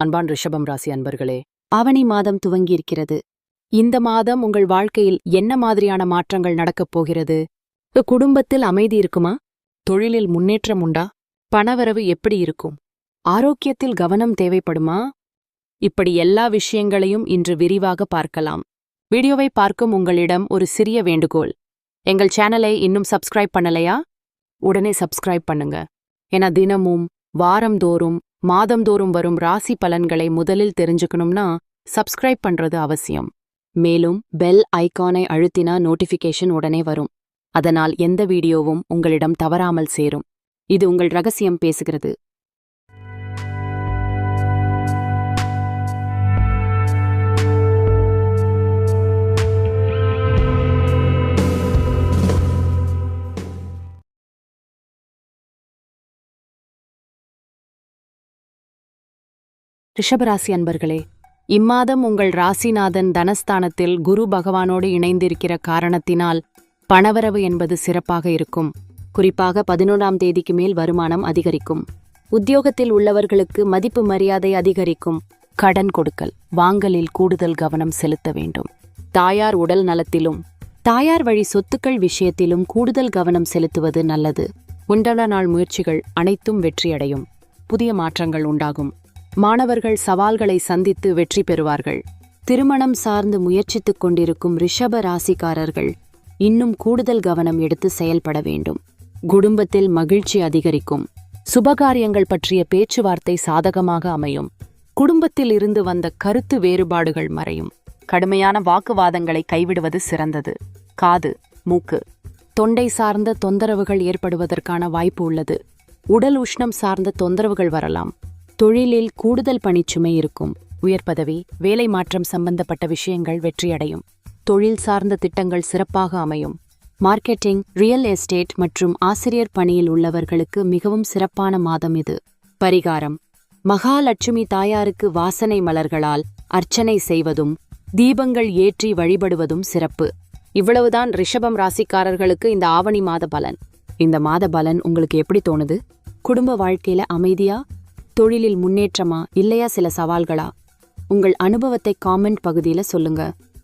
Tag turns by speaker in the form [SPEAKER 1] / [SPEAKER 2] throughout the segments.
[SPEAKER 1] அன்பான் ரிஷபம் ராசி அன்பர்களே
[SPEAKER 2] ஆவணி மாதம் துவங்கியிருக்கிறது.
[SPEAKER 1] இந்த மாதம் உங்கள் வாழ்க்கையில் என்ன மாதிரியான மாற்றங்கள் நடக்கப் போகிறது? குடும்பத்தில் அமைதி இருக்குமா? தொழிலில் முன்னேற்றம் உண்டா? பணவரவு எப்படி இருக்கும்? ஆரோக்கியத்தில் கவனம் தேவைப்படுமா? இப்படி எல்லா விஷயங்களையும் இன்று விரிவாக பார்க்கலாம். வீடியோவை பார்க்கும் உங்களிடம் ஒரு சிறிய வேண்டுகோள். எங்கள் சேனலை இன்னும் சப்ஸ்கிரைப் பண்ணலையா? உடனே சப்ஸ்கிரைப் பண்ணுங்க. என தினமும் வாரந்தோறும் மாதந்தோறும் வரும் ராசி பலன்களை முதலில் தெரிஞ்சுக்கணும்னா சப்ஸ்கிரைப் பண்றது அவசியம். மேலும் பெல் ஐகானை அழுத்தினா நோட்டிஃபிகேஷன் உடனே வரும். அதனால் எந்த வீடியோவும் உங்களிடம் தவறாமல் சேரும். இது உங்கள் ரகசியம் பேசுகிறது. ரிஷபராசி அன்பர்களே இம்மாதம் உங்கள் ராசிநாதன் தனஸ்தானத்தில் குரு பகவானோடு இணைந்திருக்கிற காரணத்தினால் பணவரவு என்பது சிறப்பாக இருக்கும். குறிப்பாக பதினொன்றாம் தேதிக்கு மேல் வருமானம் அதிகரிக்கும். உத்தியோகத்தில் உள்ளவர்களுக்கு மதிப்பு மரியாதை அதிகரிக்கும். கடன் கொடுக்கல் வாங்கலில் கூடுதல் கவனம் செலுத்த வேண்டும். தாயார் உடல் நலத்திலும் தாயார் வழி சொத்துக்கள் விஷயத்திலும் கூடுதல் கவனம் செலுத்துவது நல்லது. உண்டல நாள் முயற்சிகள் அனைத்தும் வெற்றியடையும். புதிய மாற்றங்கள் உண்டாகும். மாணவர்கள் சவால்களை சந்தித்து வெற்றி பெறுவார்கள். திருமணம் சார்ந்து முயற்சித்துக் கொண்டிருக்கும் ரிஷப ராசிக்காரர்கள் இன்னும் கூடுதல் கவனம் எடுத்து செயல்பட வேண்டும். குடும்பத்தில் மகிழ்ச்சி அதிகரிக்கும். சுபகாரியங்கள் பற்றிய பேச்சுவார்த்தை சாதகமாக அமையும். குடும்பத்தில் இருந்து வந்த கருத்து வேறுபாடுகள் மறையும். கடுமையான வாக்குவாதங்களை கைவிடுவது சிறந்தது. காது மூக்கு தொண்டை சார்ந்த தொந்தரவுகள் ஏற்படுவதற்கான வாய்ப்பு உள்ளது. உடல் உஷ்ணம் சார்ந்த தொந்தரவுகள் வரலாம். தொழிலில் கூடுதல் பணிச்சுமை இருக்கும். உயர் பதவி வேலை மாற்றம் சம்பந்தப்பட்ட விஷயங்கள் வெற்றியடையும். தொழில் சார்ந்த திட்டங்கள் சிறப்பாக அமையும். மார்க்கெட்டிங் ரியல் எஸ்டேட் மற்றும் ஆசிரியர் பணியில் உள்ளவர்களுக்கு மிகவும் சிறப்பான மாதம் இது. பரிகாரம். மகாலட்சுமி தாயாருக்கு வாசனை மலர்களால் அர்ச்சனை செய்வதும் தீபங்கள் ஏற்றி வழிபடுவதும் சிறப்பு. இவ்வளவுதான் ரிஷபம் ராசிக்காரர்களுக்கு இந்த ஆவணி மாத பலன். இந்த மாத பலன் உங்களுக்கு எப்படி தோணுது? குடும்ப வாழ்க்கையில அமைதியா? தொழிலில் முன்னேற்றமா இல்லையா சில சவால்களா? உங்கள் அனுபவத்தை காமெண்ட் பகுதியில சொல்லுங்க.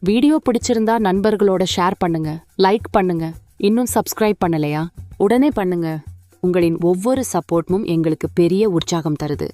[SPEAKER 1] வீடியோ பிடிச்சிருந்தா நண்பர்களோட ஷேர் பண்ணுங்க லைக் பண்ணுங்க இன்னும் சப்ஸ்கிரைப் பண்ணலையா? உடனே பண்ணுங்க. உங்களின் ஒவ்வொரு சப்போர்ட்மும் எங்களுக்கு பெரிய உற்சாகம் தருது.